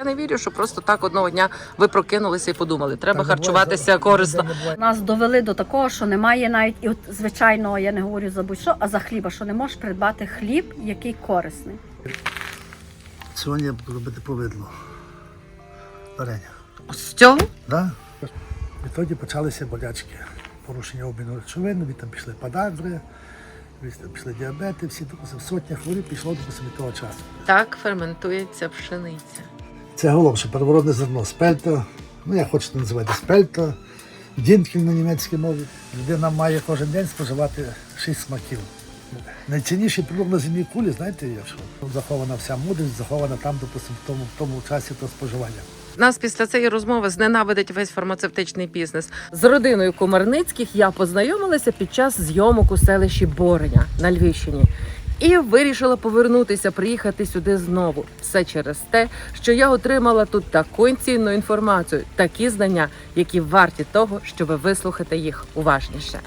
Я не вірю, що просто так одного дня ви прокинулися і подумали, треба Так, харчуватися корисно. Нас довели до такого, що немає навіть і от звичайно, я не говорю за будь-що, а за хліба, що не можеш придбати хліб, який корисний. Сьогодні я буду робити повидло. Варення. З цього Да? Відтоді почалися болячки. Порушення обміну речовин, від там пішли подагри, від там пішли діабети, всі сотня хворіб пішло від того часу. так ферментується пшениця. Це головше переворотне зерно спельта. Ну, як хочете називати спельта, дінків на німецькій мові. Людина має кожен день споживати шість смаків. Найцінніший продукт на земній кулі, знаєте, є що? Захована вся мудрість, захована там, допустим, в тому, в тому часі того споживання. Нас після цієї розмови зненавидить весь фармацевтичний бізнес. З родиною Комарницьких я познайомилася під час зйомок у селищі Бореня на Львівщині. І вирішила повернутися, приїхати сюди знову. Все через те, що я отримала тут таку цінну інформацію, такі знання, які варті того, щоб вислухати їх уважніше.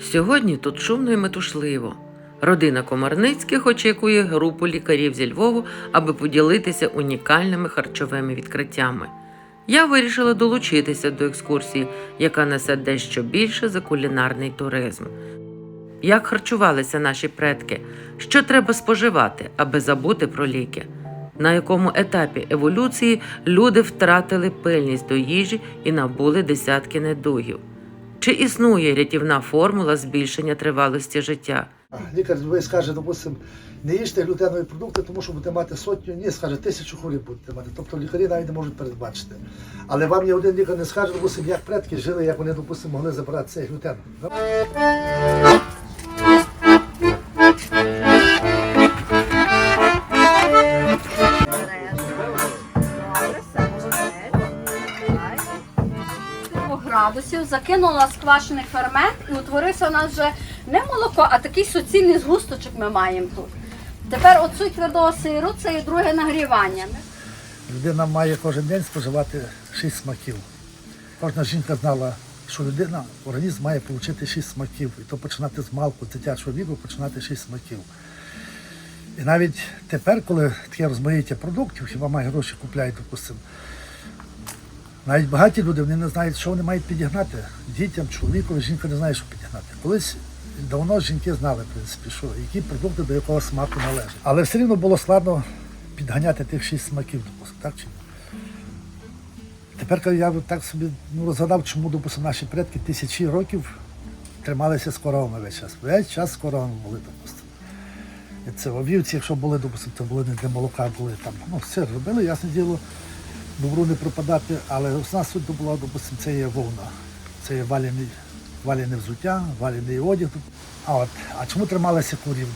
Сьогодні тут шумно і метушливо. Родина Комарницьких очікує групу лікарів зі Львову, аби поділитися унікальними харчовими відкриттями. Я вирішила долучитися до екскурсії, яка несе дещо більше за кулінарний туризм. Як харчувалися наші предки? Що треба споживати, аби забути про ліки? На якому етапі еволюції люди втратили пильність до їжі і набули десятки недугів? Чи існує рятівна формула збільшення тривалості життя? Лікар ви скаже, допустим, не їжте глютенові продукти, тому що будете мати сотню, ні, скаже, тисячу хворіб будете мати. Тобто лікарі навіть не можуть передбачити. Але вам ні один лікар не скаже, допустим, як предки жили, як вони, допустим, могли забрати цей глютен. закинула сквашений фермент і утворився у нас вже не молоко, а такий суцільний згусточок ми маємо тут. Тепер оцю твердого сиру це і друге нагрівання. Людина має кожен день споживати шість смаків. Кожна жінка знала, що людина, організм має отримати шість смаків. І то починати з малку, дитячого віку, починати шість смаків. І навіть тепер, коли таке розмаїття продуктів, хіба має гроші купляють, допустимо, навіть багаті люди вони не знають, що вони мають підігнати дітям, чоловікові, жінка не знає, що підігнати. Колись давно жінки знали, в принципі, що які продукти до якого смаку належать. Але все рівно було складно підганяти тих шість смаків, допустимо, так чи ні? Тепер я так собі ну, розгадав, чому, допустимо, наші предки тисячі років трималися з коровами весь час. Весь час з коровами були, допустимо. Це овівці, якщо були, допустимо, то були не для молока, були там, ну, сир робили, ясне діло, добру не пропадати, але основна суть була, допустимо, це є вовна. Це є валяний, валяне взуття, валяний одяг. А от, а чому трималися курів?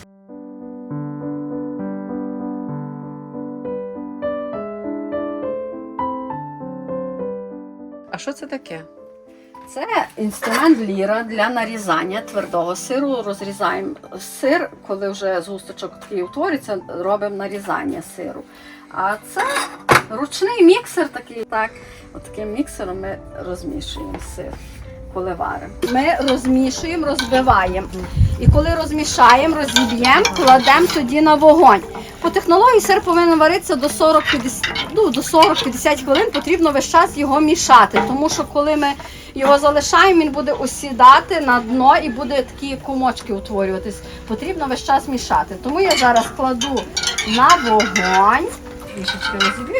А що це таке? Це інструмент ліра для нарізання твердого сиру. Розрізаємо сир, коли вже згусточок такий утворюється, робимо нарізання сиру. А це ручний міксер такий. Так, от таким міксером ми розмішуємо сир, коли варимо. Ми розмішуємо, розбиваємо. І коли розмішаємо, розіб'ємо, кладемо тоді на вогонь. По технології сир повинен варитися до 40-50 ну, до 40-50 хвилин. Потрібно весь час його мішати, тому що коли ми його залишаємо, він буде осідати на дно і буде такі комочки утворюватись. Потрібно весь час мішати. Тому я зараз кладу на вогонь.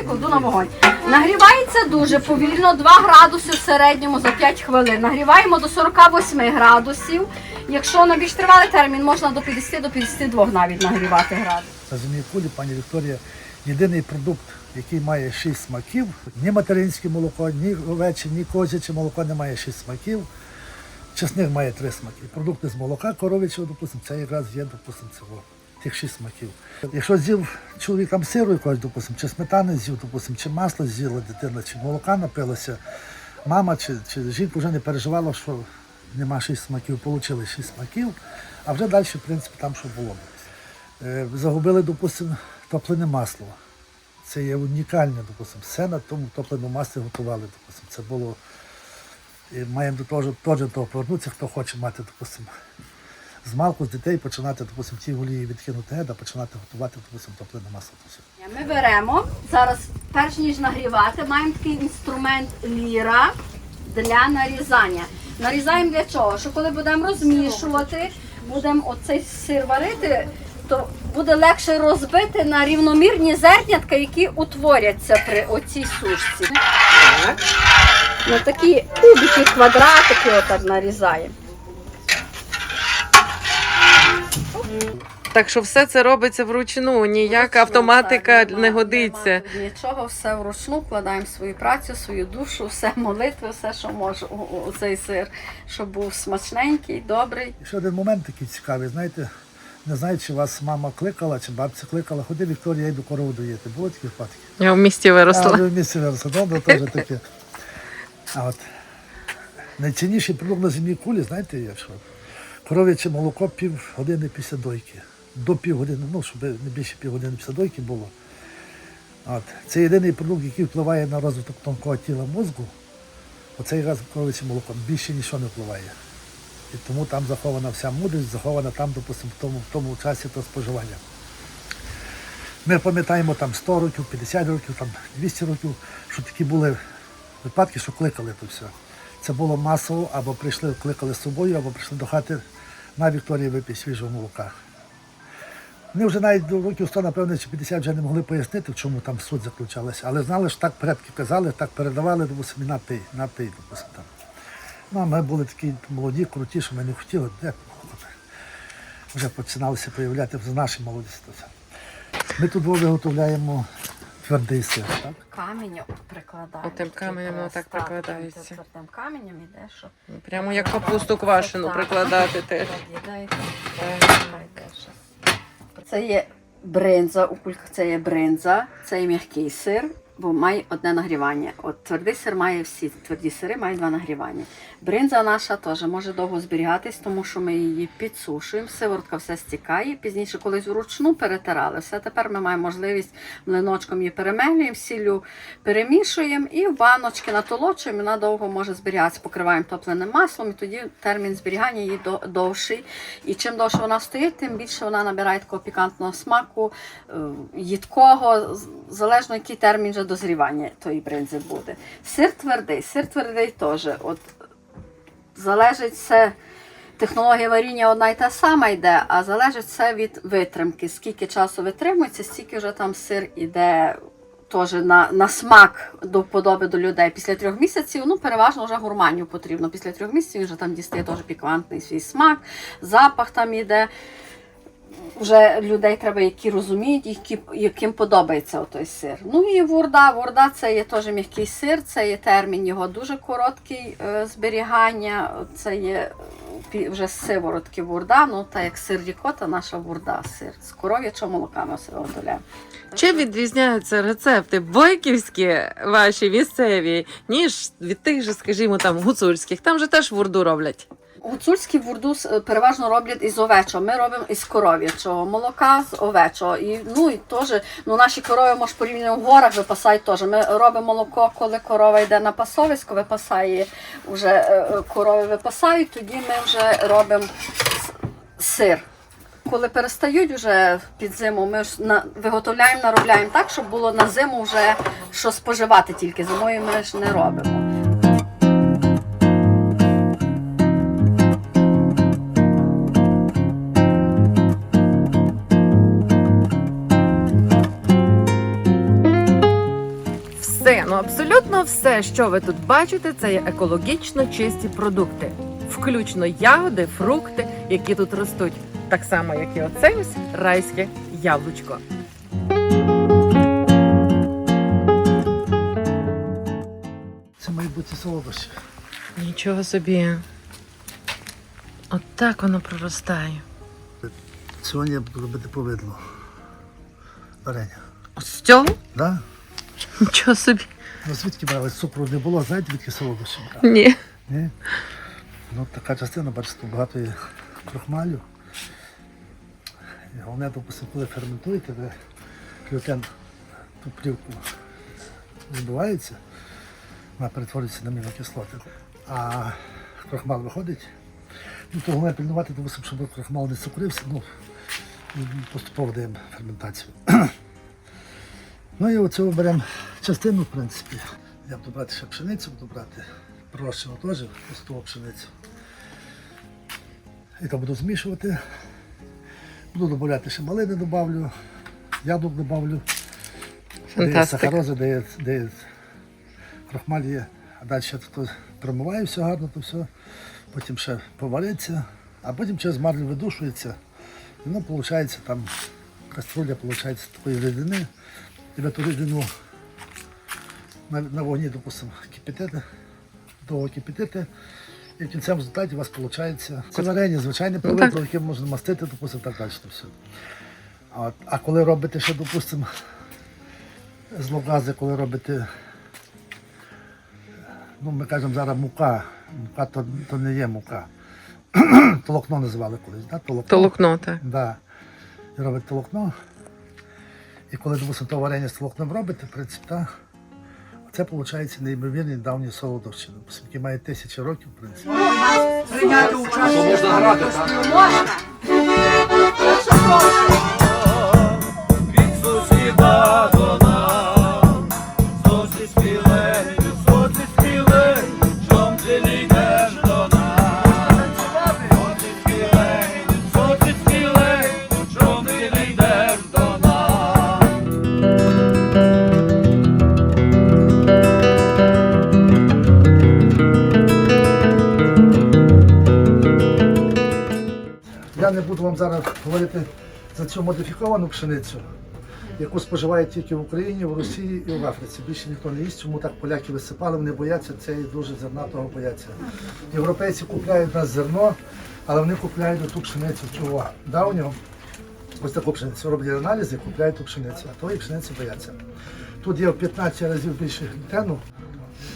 Кладу на вогонь. Нагрівається дуже повільно, 2 градуси в середньому за 5 хвилин. Нагріваємо до 48 градусів. Якщо на більш тривалий термін, можна до 50 до 52 навіть нагрівати градус. На кулі, пані Вікторія, єдиний продукт, який має шість смаків. Ні материнське молоко, ні овече, ні козяче молоко не має шість смаків. Чесник має три смаки. Продукти з молока коров'ячого, допустимо, це якраз є, допустимо, цього. Тих шість смаків. Якщо з'їв чоловік там сиру якогось, допустимо, чи сметани з'їв, допустимо, чи масло з'їла дитина, чи молока напилася, мама чи, чи жінка вже не переживала, що нема шість смаків, отримали шість смаків, а вже далі, в принципі, там що було. Е, Загубили, допустимо, топлене масло. Це є унікальне, допустим. Все на тому топленому маслі готували. Допустим. Це було. Маємо до того, теж того повернутися, хто хоче мати, допустим, з малку, з дітей починати, допустим, ті олії відкинути геда, починати готувати, допустим, топлене масло. то. Ми беремо зараз, перш ніж нагрівати, маємо такий інструмент ліра для нарізання. Нарізаємо для чого? Що коли будемо розмішувати, будемо оцей сир варити, то буде легше розбити на рівномірні зернятка, які утворяться при оцій сушці. На такі кубики, квадратики отак нарізаємо. Так що все це робиться вручну, ніяка автоматика не годиться. Нічого, все вручну вкладаємо свою працю, свою душу, все молитви, все, що може у, у цей сир, щоб був смачненький, добрий. І ще один момент такий цікавий, знаєте, не знаю, чи вас мама кликала, чи бабця кликала, ходи, Вікторія, йду корову доїти. Було такі випадки? Я в місті виросла. ви в місті виросли, добре, теж таке. А от найцінніший продукт на земній кулі, знаєте, є що? Коров'яче молоко пів години після дойки. До півгодини, ну, щоб не більше півгодини після дойки було. От. Це єдиний продукт, який впливає на розвиток тонкого тіла мозку. Оцей раз коров'яче молоко більше нічого не впливає. І тому там захована вся мудрість, захована там, допустимо, в тому, в тому часі то споживання. Ми пам'ятаємо там 100 років, 50 років, там 200 років, що такі були випадки, що кликали то все. Це було масово, або прийшли, кликали з собою, або прийшли до хати на Вікторії випити свіжого молока. Вони вже навіть до років 100, напевно, чи 50 вже не могли пояснити, в чому там суть заключалася, але знали, що так предки казали, так передавали, допустим, на пий, на пий, допустим, там. Ну, а ми були такі молоді, круті, що ми не хотіли, де вже починалися появляти в нашій молодості. Ми тут виготовляємо твердий сир, так? Камінь прикладаємо. Отим каменем воно так прикладається. Тим каменем іде, що Прямо як капусту квашену прикладати теж. Це є бринза, у кульках це є бринза, це є м'який сир, бо має одне нагрівання. От твердий сир має всі тверді сири мають два нагрівання. Бринза наша теж може довго зберігатись, тому що ми її підсушуємо, сиворотка все стікає. Пізніше колись вручну перетирали. Все тепер ми маємо можливість млиночком її перемелюємо, сіллю перемішуємо і в баночки натолочуємо. Вона довго може зберігатися. Покриваємо топленим маслом, і тоді термін зберігання її довший. І чим довше вона стоїть, тим більше вона набирає такого пікантного смаку, е, їдкого, залежно який термін вже дозрівання тої бринзи буде. Сир твердий, сир твердий теж. От залежить це, Технологія варіння одна й та сама йде, а залежить це від витримки. Скільки часу витримується, стільки вже там сир іде теж на, на смак до подоби до людей. Після трьох місяців, ну переважно вже гурманів потрібно. Після трьох місяців він вже там дістає теж пікантний свій смак, запах там іде. Вже людей треба, які розуміють, які, яким подобається той сир. Ну і вурда. Вурда це є теж м'який сир, це є термін його дуже короткий е, зберігання. Це є е, вже сиворотки вурда, ну та як сир рікота, наша вурда сир. З коров'ячого молока ми все виготовляємо. Чим відрізняються рецепти бойківські ваші місцеві, ніж від тих же, скажімо, там гуцульських? Там же теж вурду роблять. Гуцульський вурдус е, переважно роблять із овечого. Ми робимо із коров'ячого молока з овечого. І ну і теж ну наші корови може порівняно в горах випасають теж. Ми робимо молоко, коли корова йде на пасовисько, випасає вже е, е, корови випасають. Тоді ми вже робимо сир. Коли перестають вже під зиму, ми ж на, виготовляємо, наробляємо так, щоб було на зиму вже що споживати тільки. Зимою ми ж не робимо. Абсолютно все, що ви тут бачите, це є екологічно чисті продукти, включно ягоди, фрукти, які тут ростуть, так само, як і оце ось райське яблучко. Це мають бути солодощі. Нічого собі. От так воно проростає. Сьогодні я буду повидло. Варення. З цього? Да? Нічого собі. Ну звідки брали? Цукру не було, знаєте, відки солодощі брали? Ні. Ні? Ну, така частина, бачите, тут багато є крохмалю. І головне, допустимо, коли ферментуєте, ви глютен ту плівку збивається, вона перетворюється на амінокислоти. А крахмал виходить. Ну, то головне пильнувати, тому щоб крахмал не цукрився, ну, поступово даємо ферментацію. Ну і оцю беремо частину, в принципі. Я буду брати ще пшеницю, буду брати пророщену теж, пустову пшеницю. І то буду змішувати. Буду додати ще малини, добавлю, яблук добавлю. Де є Фантастика. сахароза, де є, де є крахмаль є. А далі я тут промиваю все гарно, то все. Потім ще повариться, а потім через марлю видушується. І воно виходить там каструля виходить такої рідини. І ви ту рідину на, на вогні, допустимо, кипятити, довго кипятити. І в кінцевому результаті у вас виходить це варення, звичайне Ну, повидло, яке можна мастити, допустимо, так далі. все. А, от- а коли робите ще, допустимо, з коли робите, ну ми кажемо зараз мука, мука то, то не є мука. Толокно називали колись, да? Толокно. Толокно, так. Да. І робить толокно. І коли, допустимо, то варення з толокном робите, в принципі, та, це виходить неймовірні давні солодовщини, оскільки які мають тисячі років, в принципі. Прийняти участь. можна грати, так? Можна. Зараз говорити за цю модифіковану пшеницю, яку споживають тільки в Україні, в Росії і в Африці. Більше ніхто не їсть, чому так поляки висипали, вони бояться цієї дуже зерна того бояться. Європейці купляють нас зерно, але вони купляють ту пшеницю чого давнього. Ось таку пшеницю роблять аналізи, купляють ту пшеницю, а тої пшениці бояться. Тут є в 15 разів більше глютену.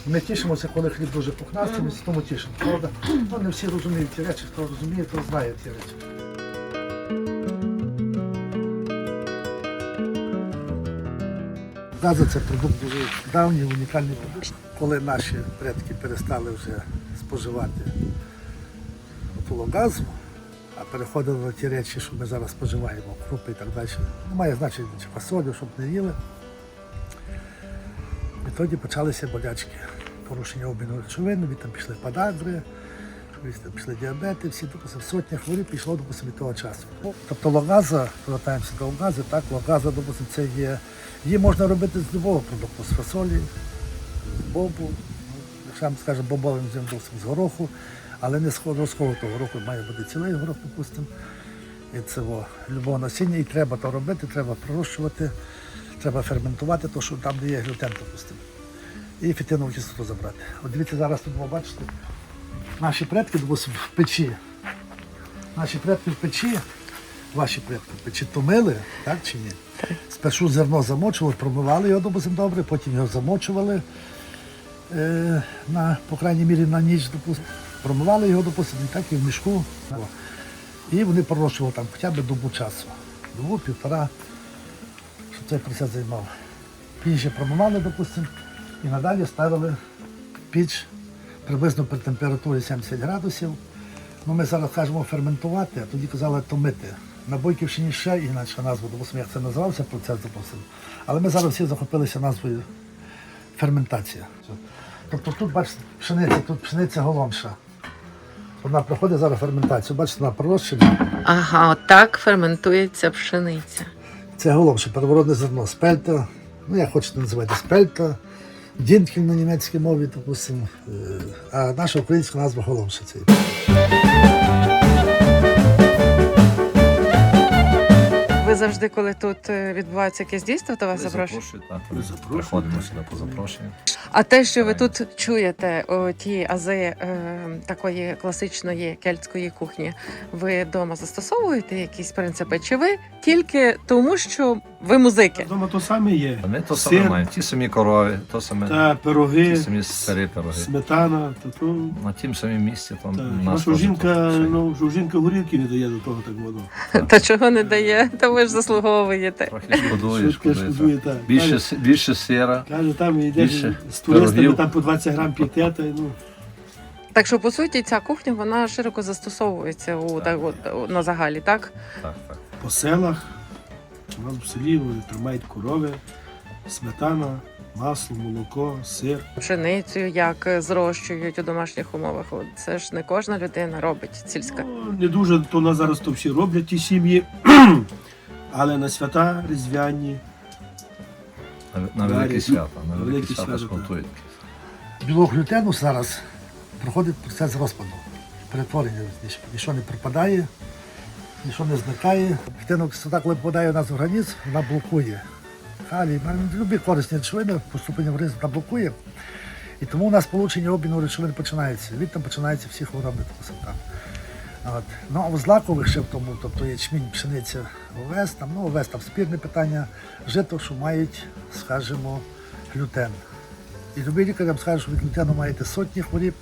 Ми тішимося, коли хліб дуже пухнастий, ми тому тішимо. Правда? Ну, не всі розуміють ті речі, хто розуміє, то знає ті речі. Газа це продукт дуже давній, унікальний продукт. Коли наші предки перестали вже споживати газу, а переходили на ті речі, що ми зараз споживаємо, крупи і так далі. Немає значення чи фасолю, щоб не їли. І тоді почалися болячки, порушення обміну речовин, від там пішли подагри, там пішли діабети, всі допустим, сотня хворіб пішло допустим, від того часу. Тобто логаза, повертаємося до логази, так, логаза, допустим, це є. Її можна робити з любого продукту, з фасолі, з бобу, ну, якщо ми скажемо бобовим допустим, з гороху, але не з розкового гороху, має бути цілий горох, допустимо. І це любого насіння, і треба то робити, треба пророщувати, треба ферментувати, то, що там де є глютен, допустимо. І фітинову кислоту забрати. От дивіться, зараз тут ви бачите, наші предки, в печі. Наші предки в печі, ваші предки в печі томили, так чи ні? Спершу зерно замочували, промивали його, допустимо, добре, потім його замочували е, на, по крайній мірі на ніч, допустимо. Промивали його, допустимо, і так і в мішку. І вони пророщували там хоча б добу часу. Добу, півтора, щоб цей процес займав. Пізніше промивали, допустимо, і надалі ставили піч приблизно при температурі 70 градусів. Ну, ми зараз кажемо ферментувати, а тоді казали томити. На Бойківщині ще інакша назва, допустимо, як це називався процес, допустимо. Але ми зараз всі захопилися назвою ферментація. Тобто тут, бачите, пшениця, тут пшениця голомша. Вона проходить зараз ферментацію, бачите, вона пророщена. Ага, отак ферментується пшениця. Це голомша, первородне зерно, спельта, ну як хочете називати, спельта, дінтхель на німецькій мові, допустимо, е, а наша українська назва голомша. Це. Ви завжди, коли тут е, відбувається якесь дійство, то вас запрошують? Так. Приходимо сюди по запрошенню. А те, що ви тут чуєте, о, ті ази е, такої класичної кельтської кухні, ви вдома застосовуєте якісь принципи? Чи ви тільки тому, що Ви музики. Вдома то саме є. Вони то саме Сир мають. Ті самі корови, то саме, та ті пироги, самі старі пироги. сметана, то то. На тім самім місці там хіба нас теж жінка, то все ну, що жінка горілки не дає до того так воно. Та чого не дає? Та ви ж заслуговуєте. Трохи шкодуєш, Швидко шкодує, так. Більше, с- більше сира. Каже, там йдеш Більше з туристами, пирогів. там по 20 грам та й, ну. Так що по суті ця кухня вона широко застосовується у так от на загалі, так? Так, так. по селах, у нас в селі вони тримають корови, сметана, масло, молоко, сир. Пшеницю як зрощують у домашніх умовах. Це ж не кожна людина робить сільська. Ну, не дуже то на зараз то всі роблять ті сім'ї, але на свята різдвяні. На, на великі свята. На великі свята шматують. Білок глютену зараз проходить процес розпаду, перетворення. Нічого не припадає, нічого не зникає. Глютенова кислота, коли в нас в організм, вона блокує. Калій, любі корисні речовини, поступлення в вона блокує. І тому у нас получення обміну речовин починається. Від там починаються всі хвороби. От. Ну, а у злакових ще в тому, тобто ячмінь, пшениця, овес, там, ну, овес там спірне питання, жито, що мають, скажімо, глютен. І любий лікар вам скаже, що від глютену маєте сотні хворіб.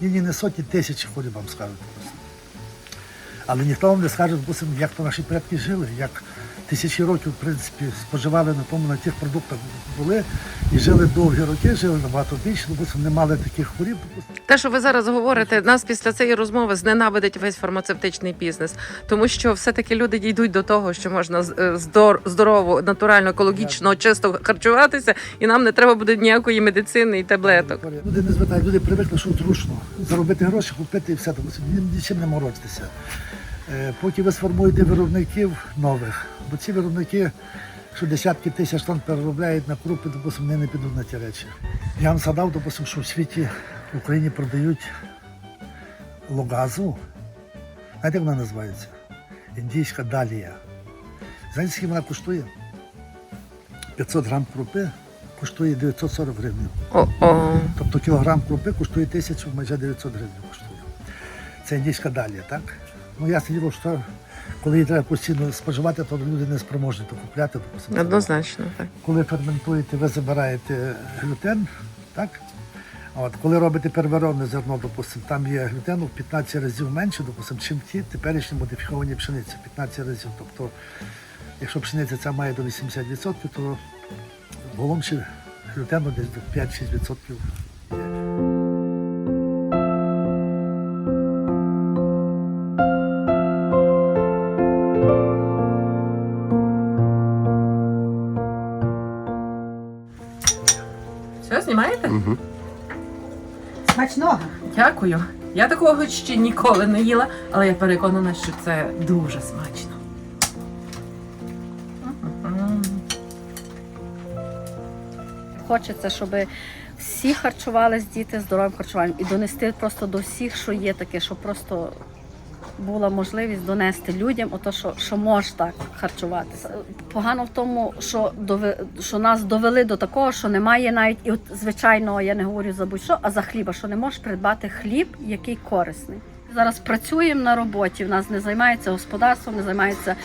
Ні, ні, не сотні, тисячі хворіб вам скажуть. Але ніхто вам не скаже, допустим, як то наші предки жили, як тисячі років, в принципі, споживали на тому, на тих продуктах були і жили довгі роки, жили набагато більше, допустим, не мали таких хворіб. Те, що ви зараз говорите, нас після цієї розмови зненавидить весь фармацевтичний бізнес, тому що все-таки люди дійдуть до того, що можна е, здор- здорово, натурально, екологічно, чисто харчуватися, і нам не треба буде ніякої медицини і таблеток. Люди не звертають, люди привикли, що зручно. Заробити гроші, купити і все, допустим, нічим не морочитися. Е, Поки ви сформуєте виробників нових, бо ці виробники, що десятки тисяч тонн переробляють на крупи, допустим, вони не підуть на ті речі. Я вам згадав, допустим, що в світі в Україні продають логазу. Знаєте, як вона називається? Індійська далія. Знаєте, скільки вона коштує? 500 грам крупи коштує 940 гривень. Тобто кілограм крупи коштує тисячу, майже 900 гривень коштує. Це індійська далія, так? Ну ясне діло, що коли її треба постійно споживати, то люди не спроможні то купляти. Однозначно, так. Коли ферментуєте, ви забираєте глютен, так? От, коли робите перевероване зерно, допустим, там є глютену в 15 разів менше, допустим, чим ті теперішні модифіковані пшениці, 15 разів. Тобто, якщо пшениця ця має до 80%, то в голомші глютену десь до 5-6% Все, знімаєте? Смачного. Дякую. Я такого ще ніколи не їла, але я переконана, що це дуже смачно. Хочеться, щоб всі харчувались діти здоровим харчуванням і донести просто до всіх, що є таке, що просто була можливість донести людям, ото що, що може так харчуватися. Погано в тому, що дови, що нас довели до такого, що немає навіть і от звичайного, я не говорю за будь-що, а за хліба, що не можеш придбати хліб, який корисний. Зараз працюємо на роботі, в нас не займається господарством, не займається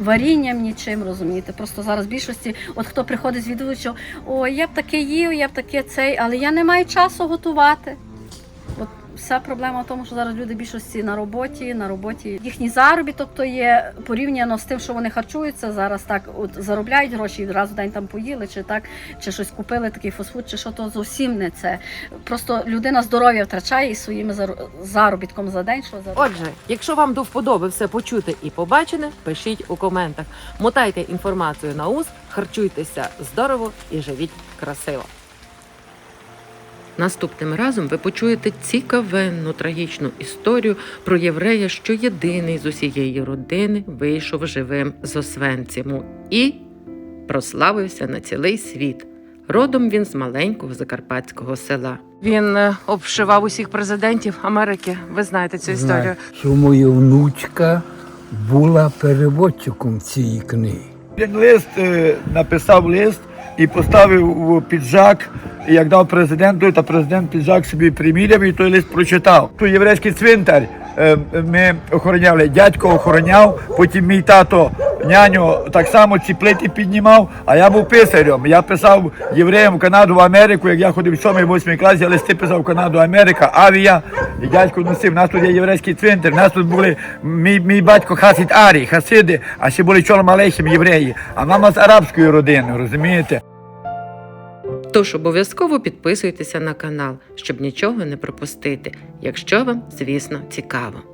варінням нічим, розумієте. Просто зараз в більшості, от хто приходить звідують, що о, я б таке їв, я б таке цей, але я не маю часу готувати. Вся проблема в тому, що зараз люди більшості на роботі, на роботі їхній заробіток то є порівняно з тим, що вони харчуються. Зараз так от заробляють гроші, і раз в день там поїли, чи так, чи щось купили, такий фастфуд, чи що то зовсім не це. Просто людина здоров'я втрачає і своїм зар- заробітком за день, що за Отже, якщо вам до вподоби все почути і побачене, пишіть у коментах. Мотайте інформацію на ус, харчуйтеся здорово і живіть красиво. Наступним разом ви почуєте цікавенну трагічну історію про єврея, що єдиний з усієї родини вийшов живим з Освенциму і прославився на цілий світ. Родом він з маленького закарпатського села. Він е, обшивав усіх президентів Америки. Ви знаєте цю Знаю, що моя внучка була переводчиком цієї книги. Він лист е, написав лист і поставив піджак. Як дав президенту, та президент піджак собі приміряв і той лист прочитав. Тут єврейський цвинтар ми охороняли. Дядько охороняв, потім мій тато няню так само ці плити піднімав, а я був писарем. Я писав євреям в Канаду, в Америку, як я ходив в 7-8 класі, я листи писав в Канаду, Америка, авіа. І дядько носив. Нас тут є єврейський цвинтар. Нас тут були мій, мій батько Хасид Арій, Хасиди, а ще були Чоломалехім євреї. А мама з арабської родини, розумієте? Тож обов'язково підписуйтеся на канал, щоб нічого не пропустити, якщо вам, звісно, цікаво.